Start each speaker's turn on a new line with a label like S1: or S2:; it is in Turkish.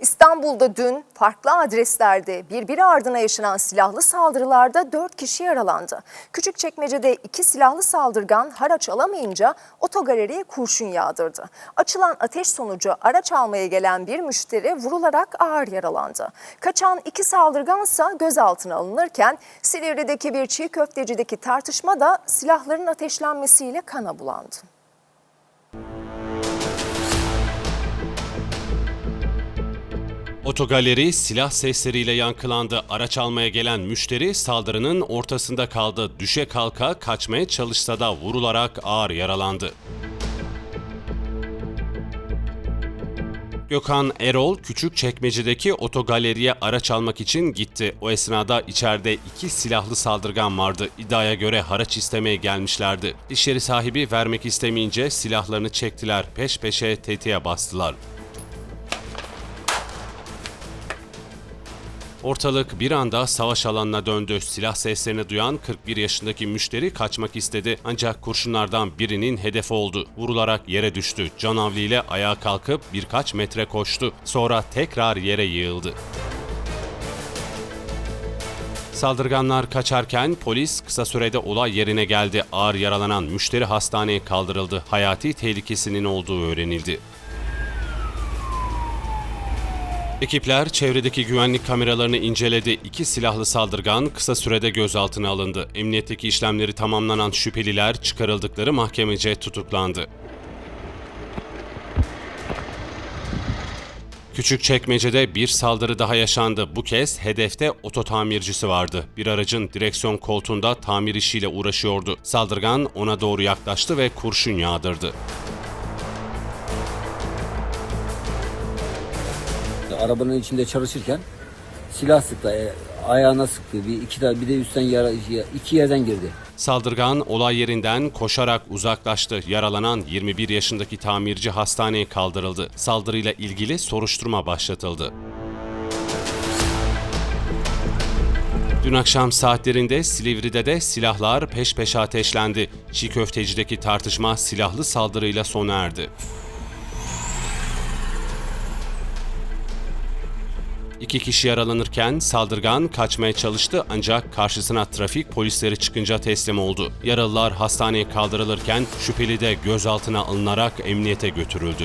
S1: İstanbul'da dün farklı adreslerde birbiri ardına yaşanan silahlı saldırılarda 4 kişi yaralandı. Küçükçekmece'de iki silahlı saldırgan haraç alamayınca otogaleriye kurşun yağdırdı. Açılan ateş sonucu araç almaya gelen bir müşteri vurularak ağır yaralandı. Kaçan iki saldırgansa gözaltına alınırken Silivri'deki bir çiğ köftecideki tartışma da silahların ateşlenmesiyle kana bulandı.
S2: Otogaleri silah sesleriyle yankılandı. Araç almaya gelen müşteri saldırının ortasında kaldı. Düşe kalka kaçmaya çalışsa da vurularak ağır yaralandı. Gökhan Erol küçük çekmecedeki otogaleriye araç almak için gitti. O esnada içeride iki silahlı saldırgan vardı. İddiaya göre haraç istemeye gelmişlerdi. İş yeri sahibi vermek istemeyince silahlarını çektiler. Peş peşe tetiğe bastılar. Ortalık bir anda savaş alanına döndü. Silah seslerini duyan 41 yaşındaki müşteri kaçmak istedi. Ancak kurşunlardan birinin hedefi oldu. Vurularak yere düştü. Canavli ayağa kalkıp birkaç metre koştu. Sonra tekrar yere yığıldı. Saldırganlar kaçarken polis kısa sürede olay yerine geldi. Ağır yaralanan müşteri hastaneye kaldırıldı. Hayati tehlikesinin olduğu öğrenildi. Ekipler çevredeki güvenlik kameralarını inceledi. İki silahlı saldırgan kısa sürede gözaltına alındı. Emniyetteki işlemleri tamamlanan şüpheliler çıkarıldıkları mahkemece tutuklandı. Küçükçekmece'de bir saldırı daha yaşandı. Bu kez hedefte oto tamircisi vardı. Bir aracın direksiyon koltuğunda tamir işiyle uğraşıyordu. Saldırgan ona doğru yaklaştı ve kurşun yağdırdı.
S3: Arabanın içinde çalışırken silah sıktı. E, ayağına sıktı. Bir iki de bir de üstten yara, iki yerden girdi.
S2: Saldırgan olay yerinden koşarak uzaklaştı. Yaralanan 21 yaşındaki tamirci hastaneye kaldırıldı. Saldırıyla ilgili soruşturma başlatıldı. Dün akşam saatlerinde Silivri'de de silahlar peş peşe ateşlendi. Çiğ köftecideki tartışma silahlı saldırıyla sona erdi. İki kişi yaralanırken saldırgan kaçmaya çalıştı ancak karşısına trafik polisleri çıkınca teslim oldu. Yaralılar hastaneye kaldırılırken şüpheli de gözaltına alınarak emniyete götürüldü.